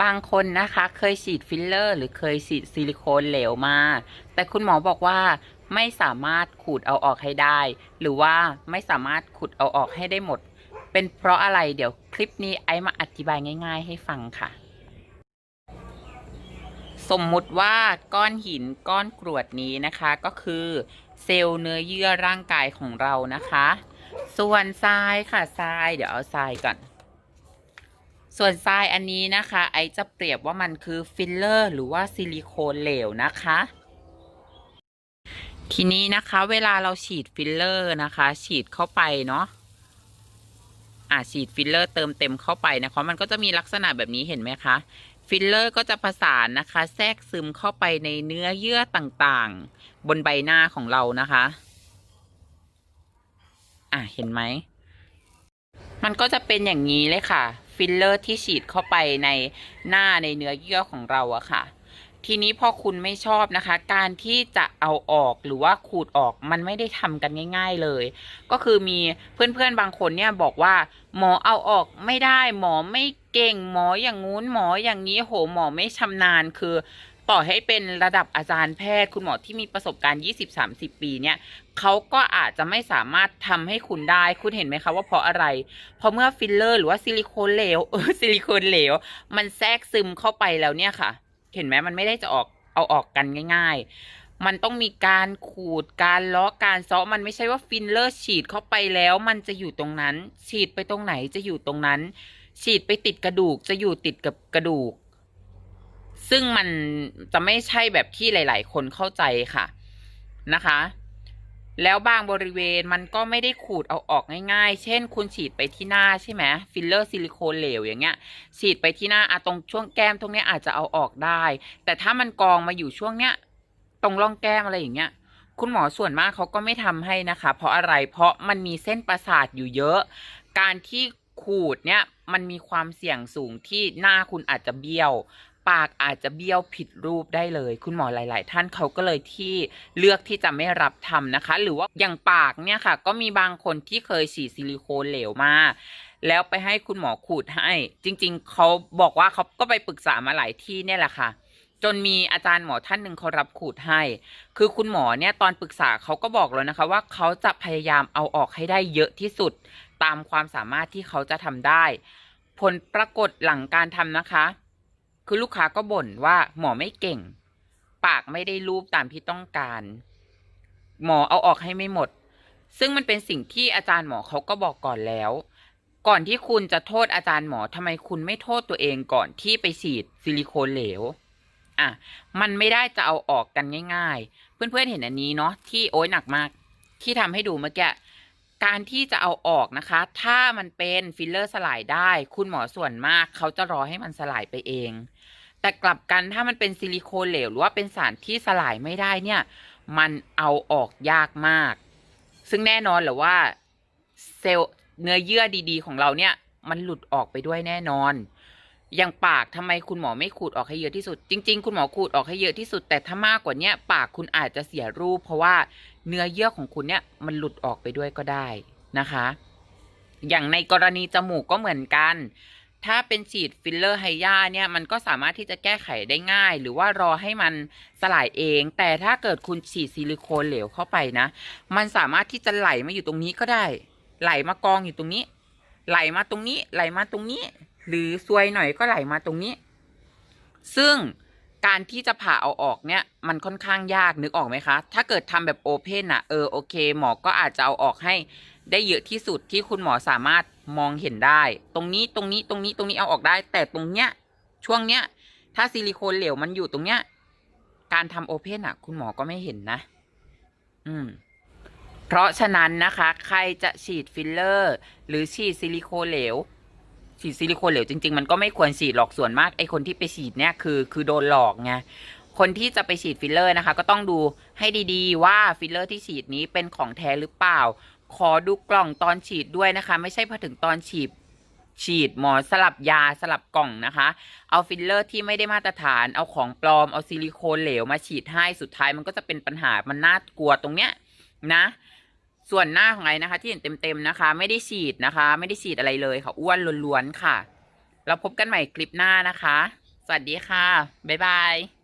บางคนนะคะเคยฉีดฟิลเลอร์ หรือเคยฉีดซิลิโคนเหลวมา แต่คุณหมอบอกว่าไม่สามารถขูดเอาออกให้ได้ หรือว่าไม่สามารถขูดเอาออกให้ได้หมด เป็นเพราะอะไรเดี๋ยวคลิปนี้ไอมาอธิบายง่าย ๆ ให้ฟังค่ะ สมมุติว่าก้อนหินก้อนกรวดนี้นะคะก็คือเซลล์เนื้อเยื่อร่างกายของเรานะคะ ส่วนทรายค่ะทรายเดี๋ยวเอาทรายก่อน ส่วนทรายอันนี้นะคะ ไอจะเปรียบว่ามันคือฟิลเลอร์ หรือว่าซิลิโคนเหลวนะคะ ทีนี้นะคะเวลาเราฉีดฟิลเลอร์นะคะ ฉีดเข้าไปเนาะอะฉีดฟิลเลอร์เติมเต็มเข้าไปนะคะ มันก็จะมีลักษณะแบบนี้เห็นไหมคะฟิลเลอร์ก็จะผสานนะคะ แทรกซึมเข้าไปในเนื้อเยื่อต่างๆ บนใบหน้าของเรานะคะ อะเห็นไหม มันก็จะเป็นอย่างนี้เลยค่ะ ฟิลเลอร์ที่ฉีดเข้าไปในหน้าในเนื้อเยื่อของเราอะค่ะ ทีนี้พอคุณไม่ชอบนะคะ การที่จะเอาออกหรือว่าขูดออกมันไม่ได้ทำกันง่าย ๆเลย ก็คือมีเพื่อนๆบางคนเนี่ยบอกว่า หมอเอาออกไม่ได้ หมอไม่เก่งหมออย่างงู้นหมออย่างนี้โหหมอไม่ชำนาญคือ ต่อให้เป็นระดับอาจารย์แพทย์ คุณหมอที่มีประสบการณ์ 20-30 ปีเนี่ยเขาก็อาจจะไม่สามารถทำให้คุณได้ คุณเห็นไหมคะว่าเพราะอะไร เพราะเมื่อฟิลเลอร์หรือว่าซิลิโคนเหลวเออซิลิโคนเหลว มันแทรกซึมเข้าไปแล้วเนี่ยค่ะ เห็นไหมมันไม่ได้จะออกเอาออกกันง่าย ๆ มันต้องมีการขูดการลาะการซาะมันไม่ใช่ว่าฟิลเลอร์ฉีดเข้าไปแล้ว มันจะอยู่ตรงนั้น ฉีดไปตรงไหนจะอยู่ตรงนั้น ฉีดไปติดกระดูกจะอยู่ติดกับกระดูก ซึ่งมันจะไม่ใช่แบบที่หลาย ๆ คนเข้าใจค่ะนะคะ แล้วบางบริเวณมันก็ไม่ได้ขูดเอาออกง่าย ๆ เช่น คุณฉีดไปที่หน้าใช่ไหมฟิลเลอร์ซิลิโคนเหลวอย่างเงี้ย ฉีดไปที่หน้าอะตรงช่วงแก้มตรงเนี้ยอาจจะเอาออกได้ แต่ถ้ามันกองมาอยู่ช่วงเนี้ย ตรงร่องแก้มอะไรอย่างเงี้ยคุณหมอส่วนมากเขาก็ไม่ทำให้นะคะ เพราะอะไรเพราะมันมีเส้นประสาทอยู่เยอะ การที่ขูดเนี่ยมันมีความเสี่ยงสูงที่หน้าคุณอาจจะเบี้ยว ปากอาจจะเบี้ยวผิดรูปได้เลย คุณหมอหลาย ๆ ท่านเขาก็เลยที่เลือกที่จะไม่รับทำนะคะ หรือว่าอย่างปากเนี่ยค่ะ ก็มีบางคนที่เคยฉีดซิลิโคนเหลวมาแล้วไปให้คุณหมอขูดให้ จริง ๆเขาบอกว่าเขาก็ไปปรึกษามาหลายที่เนี่ยแหละค่ะ จนมีอาจารย์หมอท่านหนึ่งเขารับขูดให้ คือคุณหมอเนี่ยตอนปรึกษาเขาก็บอกแล้วนะคะ ว่าเขาจะพยายามเอาออกให้ได้เยอะที่สุด ตามความสามารถที่เขาจะทำได้ ผลปรากฏหลังการทำนะคะ คือลูกค้าก็บ่นว่าหมอไม่เก่ง ปากไม่ได้รูปตามที่ต้องการ หมอเอาออกให้ไม่หมด ซึ่งมันเป็นสิ่งที่อาจารย์หมอเขาก็บอกก่อนแล้ว ก่อนที่คุณจะโทษอาจารย์หมอทำไมคุณไม่โทษตัวเองก่อนที่ไปฉีดซิลิโคนเหลวอะมันไม่ได้จะเอาออกกันง่าย ๆ เพื่อนๆเห็นอันนี้เนาะที่โอ้ยหนักมาก ที่ทำให้ดูเมื่อกี้ การที่จะเอาออกนะคะ ถ้ามันเป็นฟิลเลอร์สลายได้ คุณหมอส่วนมากเขาจะรอให้มันสลายไปเอง แต่กลับกันถ้ามันเป็นซิลิโคนเหลวหรือว่าเป็นสารที่สลายไม่ได้เนี่ย มันเอาออกยากมาก ซึ่งแน่นอนแหรือว่าเซลล์เนื้อเยื่อดีๆ ของเราเนี่ย มันหลุดออกไปด้วยแน่นอน อย่างปากทำไมคุณหมอไม่ขูดออกให้เยอะที่สุด จริง ๆ คุณหมอขูดออกให้เยอะที่สุด แต่ถ้ามากกว่าเนี้ยปากคุณอาจจะเสียรูป เพราะว่าเนื้อเยื่อของคุณเนี่ยมันหลุดออกไปด้วยก็ได้นะคะ อย่างในกรณีจมูกก็เหมือนกัน ถ้าเป็นฉีดฟิลเลอร์ไฮยาเนี่ยมันก็สามารถที่จะแก้ไขได้ง่าย หรือว่ารอให้มันสลายเอง แต่ถ้าเกิดคุณฉีดซิลิโคนเหลวเข้าไปนะ มันสามารถที่จะไหลมาอยู่ตรงนี้ก็ได้ ไหลมากองอยู่ตรงนี้ ไหลมาตรงนี้ ไหลมาตรงนี้ หรือซวยหน่อยก็ไหลมาตรงนี้ ซึ่งการที่จะผ่าเอาออกเนี่ยมันค่อนข้างยากนึกออกไหมคะ ถ้าเกิดทำแบบโอเพนอะเออโอเค หมอก็อาจจะเอาออกให้ได้เยอะที่สุดที่คุณหมอสามารถมองเห็นได้ ตรงนี้ตรงนี้ตรงนี้ตรงนี้เอาออกได้ แต่ตรงเนี้ยช่วงเนี้ย ถ้าซิลิโคนเหลวมันอยู่ตรงเนี้ย การทำโอเพนอะคุณหมอก็ไม่เห็นนะ อืม เพราะฉะนั้นนะคะ ใครจะฉีดฟิลเลอร์ หรือฉีดซิลิโคนเหลว ฉีดซิลิโคนเหลวจริง ๆ มันก็ไม่ควรฉีดหรอกส่วนมากไอคนที่ไปฉีดเนี่ยคือคือโดนหลอกไงคนที่จะไปฉีดฟิลเลอร์นะคะ ก็ต้องดูให้ดีๆ ว่าฟิลเลอร์ที่ฉีดนี้เป็นของแท้หรือเปล่า ขอดูกล่องตอนฉีดด้วยนะคะ ไม่ใช่พอถึงตอนฉีดฉีดหมอสลับยาสลับกล่องนะคะ เอาฟิลเลอร์ที่ไม่ได้มาตรฐานเอาของปลอมเอาซิลิโคนเหลวมาฉีดให้สุดท้ายมันก็จะเป็นปัญหามันน่ากลัวตรงเนี้ยนะ ส่วนหน้าของไอ้นะคะ ที่เห็นเต็มๆนะคะ ไม่ได้ฉีดนะคะ ไม่ได้ฉีดอะไรเลยค่ะอ้วนล้วนๆค่ะ เราพบกันใหม่คลิปหน้านะคะ สวัสดีค่ะ บ๊ายบาย